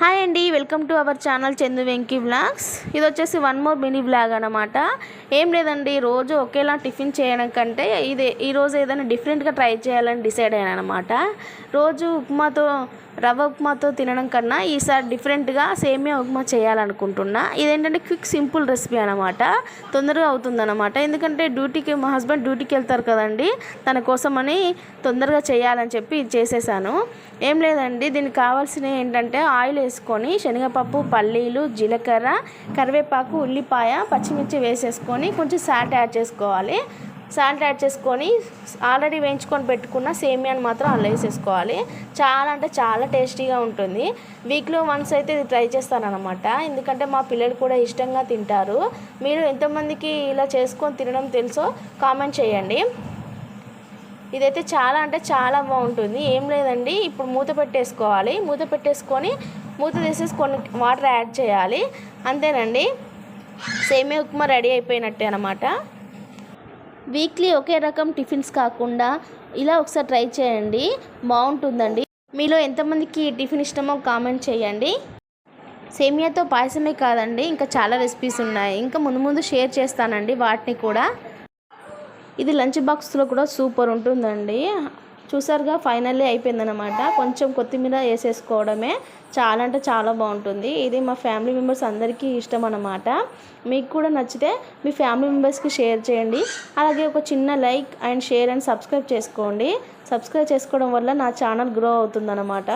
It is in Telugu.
హాయ్ అండి welcome to our channel Chandu Venky blogs ఇది వచ్చేసి వన్ మోర్ మినీ బ్లాగ్ అనమాట ఏం లేదండి రోజు ఒకేలా టిఫిన్ చేయడం కంటే ఇది ఈరోజు ఏదైనా డిఫరెంట్గా ట్రై చేయాలని డిసైడ్ అయ్యాను అనమాట రోజు ఉప్మాతో రవ్వ ఉప్మాతో తినడం కన్నా ఈసారి డిఫరెంట్గా సేమియా ఉప్మా చేయాలనుకుంటున్నా. ఇదేంటంటే క్విక్ సింపుల్ రెసిపీ అనమాట తొందరగా అవుతుందన్నమాట. ఎందుకంటే డ్యూటీకి మా హస్బెండ్ డ్యూటీకి వెళ్తారు కదండి. తన కోసమని తొందరగా చేయాలని చెప్పి ఇది చేసేసాను. ఏం లేదండి దీనికి కావాల్సినవి ఏంటంటే ఆయిల్ వేసుకొని శనగపప్పు పల్లీలు జీలకర్ర కరివేపాకు ఉల్లిపాయ పచ్చిమిర్చి వేసేసుకొని కొంచెం సాల్ట్ యాడ్ చేసుకోవాలి. సాల్ట్ యాడ్ చేసుకొని ఆల్రెడీ వేయించుకొని పెట్టుకున్న సేమియాని మాత్రం అలా వేసేసుకోవాలి. చాలా అంటే చాలా టేస్టీగా ఉంటుంది. వీక్లో వన్స్ అయితే ఇది ట్రై చేస్తానన్నమాట. ఎందుకంటే మా పిల్లలు కూడా ఇష్టంగా తింటారు. మీరు ఎంతమందికి ఇలా చేసుకొని తినడం తెలుసో కామెంట్ చేయండి. ఇదైతే చాలా అంటే చాలా బాగుంటుంది. ఏం లేదండి. ఇప్పుడు మూత పెట్టేసుకోవాలి. మూత పెట్టేసుకొని మూత తీసేసి కొన్ని వాటర్ యాడ్ చేయాలి. అంతేనండి. సేమియా ఉప్మా రెడీ అయిపోయినట్టే అనమాట వీక్లీ ఒకే రకం టిఫిన్స్ కాకుండా ఇలా ఒకసారి ట్రై చేయండి. బాగుంటుందండి. మీలో ఎంతమందికి టిఫిన్ ఇష్టమో కామెంట్ చేయండి. సేమియాతో పాయసమే కాదండి ఇంకా చాలా రెసిపీస్ ఉన్నాయి. ఇంకా ముందు ముందు షేర్ చేస్తానండి వాటిని కూడా. ఇది లంచ్ బాక్స్లో కూడా సూపర్ ఉంటుందండి. చూసారుగా ఫైనల్లీ అయిపోయిందనమాట కొంచెం కొత్తిమీర వేసేసుకోవడమే. చాలా అంటే చాలా బాగుంటుంది. ఇది మా ఫ్యామిలీ మెంబర్స్ అందరికీ ఇష్టం అనమాట మీకు కూడా నచ్చితే మీ ఫ్యామిలీ మెంబర్స్కి షేర్ చేయండి. అలాగే ఒక చిన్న like and share and subscribe చేసుకోండి. సబ్స్క్రైబ్ చేసుకోవడం వల్ల నా ఛానల్ గ్రో అవుతుందన్నమాట.